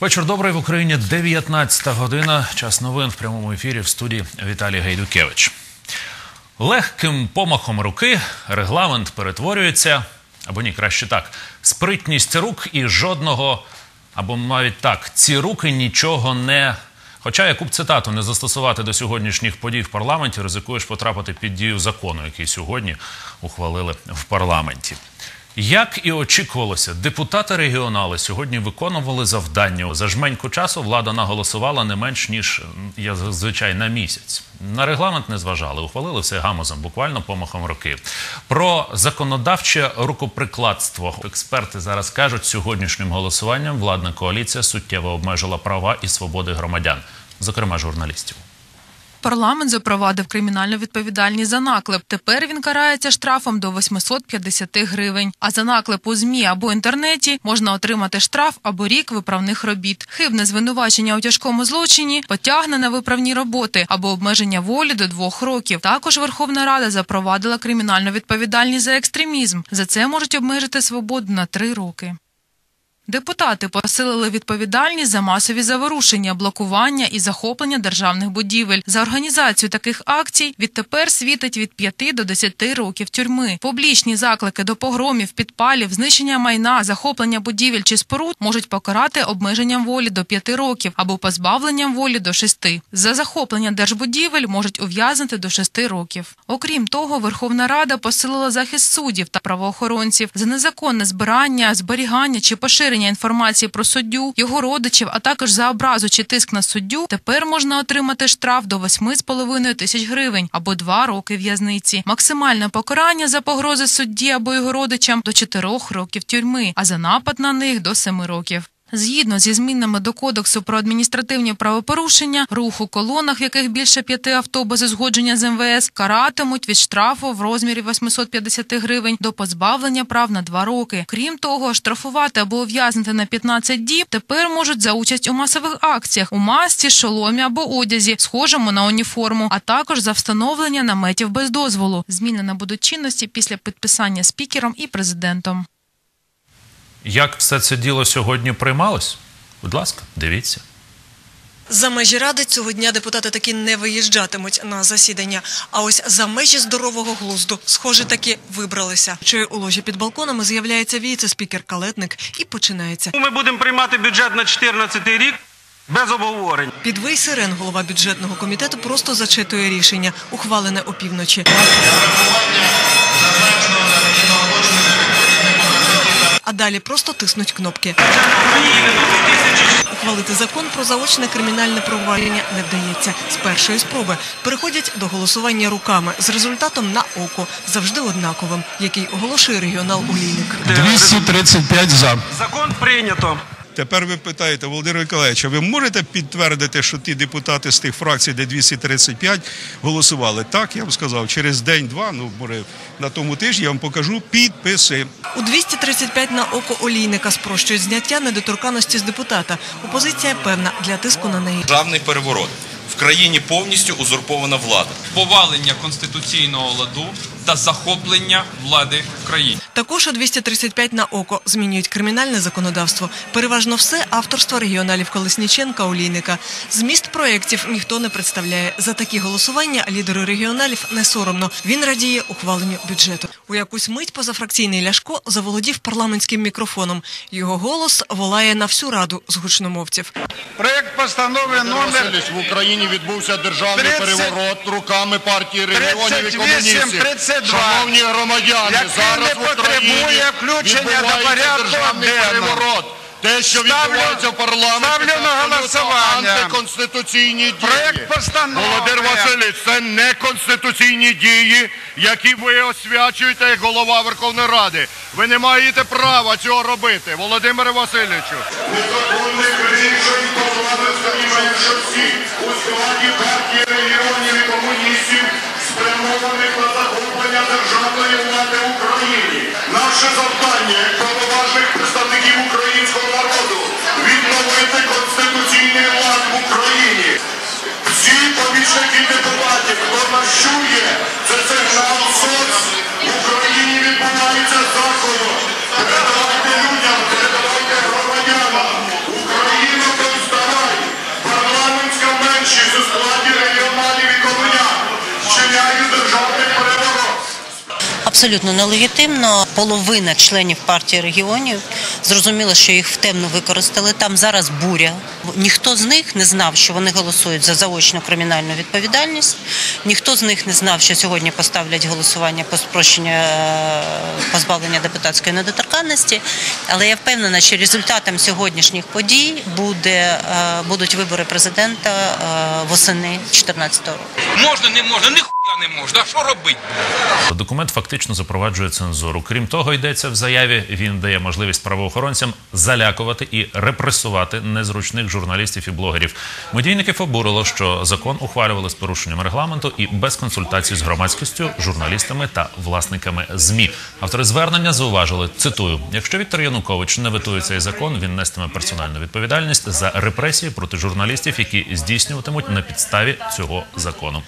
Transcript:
Вечір добрий в Україні. 19 година. Час новин в прямому ефірі в студії Віталій Гайдукевич. Легким помахом руки регламент перетворюється, або ні, краще так. Спритність рук і жодного, або навіть так, ці руки нічого не. Хоча яку б цитату не застосувати до сьогоднішніх подій в парламенті, ризикуєш потрапити під дію закону, який сьогодні ухвалили в парламенті. Як і очікувалося, депутати регіонали сьогодні виконували завдання. За жменьку часу влада наголосувала не менш ніж я зазвичай на місяць. На регламент не зважали, ухвалили все гамозом, буквально помахом руки. Про законодавче рукоприкладство експерти зараз кажуть, сьогоднішнім голосуванням владна коаліція суттєво обмежила права і свободи громадян, зокрема журналістів. Парламент запровадив кримінальну відповідальність за наклеп. Тепер він карається штрафом до 850 гривень. А за наклеп у змі або інтернеті можна отримати штраф або рік виправних робіт. Хибне звинувачення у тяжкому злочині потягне на виправні роботи або обмеження волі до двох років. Також Верховна Рада запровадила кримінальну відповідальність за екстремізм. За це можуть обмежити свободу на три роки. Депутати посилили відповідальність за масові заворушення, блокування і захоплення державних будівель. За організацію таких акцій відтепер світить від 5 до 10 років тюрми. Публічні заклики до погромів, підпалів, знищення майна, захоплення будівель чи споруд можуть покарати обмеженням волі до 5 років або позбавленням волі до 6. За захоплення держбудівель можуть ув'язнити до 6 років. Окрім того, Верховна Рада посилила захист суддів та правоохоронців за незаконне збирання, зберігання чи поширення інформації про суддю, його родичів, а також за образу чи тиск на суддю, тепер можна отримати штраф до 8,5 тисяч гривень або 2 роки в'язниці. Максимальне покарання за погрози судді або його родичам до 4 років тюрми, а за напад на них до 7 років. Згідно зі змінами до кодексу про адміністративні правопорушення, рух у колонах, в яких більше п'яти авто без узгодження з МВС, каратимуть від штрафу в розмірі 850 гривень до позбавлення прав на два роки. Крім того, штрафувати або ув'язнити на 15 діб тепер можуть за участь у масових акціях у масці, шоломі або одязі, схожому на уніформу, а також за встановлення наметів без дозволу. Зміни набудуть чинності після підписання спікером і президентом. Як все це діло сьогодні приймалось? Будь ласка, дивіться. За межі ради цього дня депутати таки не виїжджатимуть на засідання. А ось за межі здорового глузду, схоже, таки вибралися. Чи у ложі під балконами з'являється віце-спікер Калетник і починається. Ми будемо приймати бюджет на 2014 рік без обговорень. Під вий сирен голова бюджетного комітету просто зачитує рішення, ухвалене опівночі. Далі просто тиснуть кнопки. Ухвалити закон про заочне кримінальне провадження не вдається. З першої спроби переходять до голосування руками з результатом на око, завжди однаковим, який оголошує регіонал Олійник. 235 за. Закон прийнято. Тепер ви питаєте, Володимир Миколаївич, а ви можете підтвердити, що ті депутати з тих фракцій, де 235, голосували? Так, я вам сказав, через день-два, ну, може, на тому тижні я вам покажу підписи. У 235 на око Олійника спрощують зняття недоторканності з депутата. Опозиція певна для тиску на неї. державний переворот. В країні повністю узурпована влада. повалення конституційного ладу та захоплення влади в країні. Також у 235 на око змінюють кримінальне законодавство. Переважно все авторство регіоналів Колесніченка Олійника. Зміст проєктів ніхто не представляє. За такі голосування лідеру регіоналів не соромно. Він радіє ухваленню бюджету. У якусь мить позафракційний Ляшко заволодів парламентським мікрофоном. Його голос волає на всю раду з гучномовців. Проект постанови номер в Україні відбувся державний 30 переворот руками партії регіонів і 38, комуністів. 32. Шановні громадяни, Який зараз не в Україні потребує включення до відбувається порядку державний переворот. Те, що Ставлю- відбувається в парламенті, ставлю це на голосування. антиконституційні дії. Проект постанови. Володимир Васильович, це не конституційні дії, які ви освячуєте як голова Верховної Ради. Ви не маєте права цього робити, Володимире Васильовичу. Незаконних рішень парламентської меншості у складі партії регіонів і комуністів, спрямованих на захоплення державної влади в Україні. Наше завдання як правоважних представників абсолютно нелегітимно. Половина членів партії регіонів зрозуміло, що їх в темну використали. Там зараз буря. Ніхто з них не знав, що вони голосують за заочну кримінальну відповідальність. Ніхто з них не знав, що сьогодні поставлять голосування по спрощенню е, позбавлення депутатської недоторканності. Але я впевнена, що результатом сьогоднішніх подій буде, е, будуть вибори президента е, восени 2014 року. Можна, не можна, ніхуя не можна. А що робити? Документ фактично запроваджує цензуру. Крім того, йдеться в заяві. Він дає можливість правоохоронцям залякувати і репресувати незручних журналістів і блогерів. Медійників обурило, що закон ухвалювали з порушенням регламенту і без консультацій з громадськістю, журналістами та власниками змі. Автори звернення зауважили. Цитую: якщо Віктор Янукович не ветує цей закон, він нестиме персональну відповідальність за репресії проти журналістів, які здійснюватимуть на підставі цього закону.